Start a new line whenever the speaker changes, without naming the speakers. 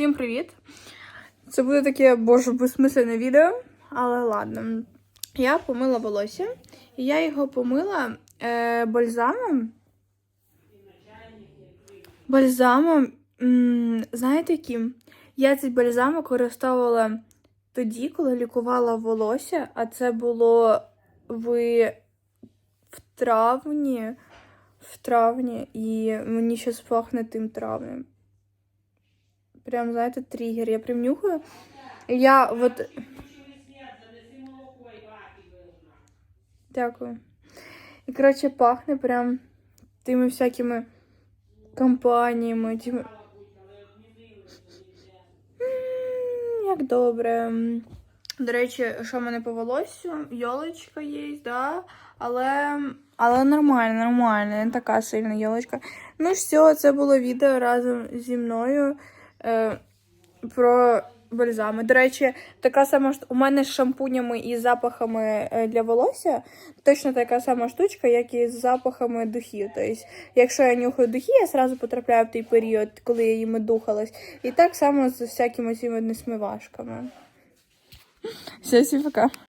Всім привіт! Це буде таке, боже, безсмисленне відео, але ладно. Я помила волосся, і я його помила е, бальзамом. Бальзамом, м, знаєте яким? Я цей бальзам використовувала тоді, коли лікувала волосся, а це було в, в травні. В травні, і мені щось пахне тим травнем. Прям, знаєте, тригер. Я прям нюхаю. Я от. Дякую. І, коротше, пахне прям тими всякими компаніями. Тими... Як добре. До речі, що в мене по волоссю? Йолочка є, да? але, але нормально, нормально, не така сильна йолочка. Ну все, це було відео разом зі мною е, про бальзами. До речі, така сама у мене з шампунями і запахами е, для волосся точно така сама штучка, як і з запахами духів. Тобто, якщо я нюхаю духи, я одразу потрапляю в той період, коли я їми духалась. І так само з всякими цими несмивашками. Все, всім пока.